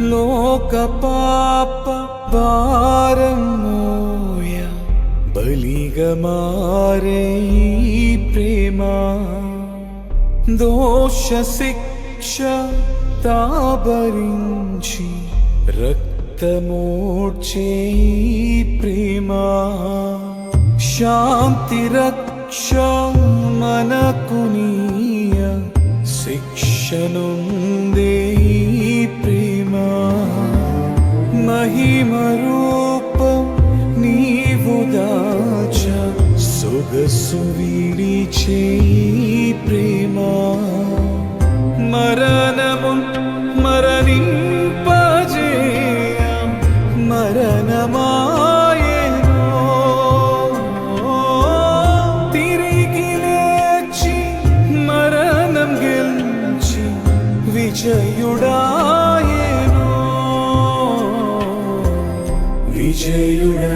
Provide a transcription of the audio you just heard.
లోక పాప భారం మోయ బలిగా మారే ఈ ప్రేమ. దోష శిక్ష తాబరించి రక్తమోడ్చే ఈ ప్రేమ. శాంతి రక్ష మనకునీయ శిక్షనుందే మహిమ నీవు దాచ. సొగసు వీడిచే ప్రేమ. మరణము మరణింపజేయ. మరణమాయెనో. తిరిగి లేచి మరణం గెలిచి വിജയുടെ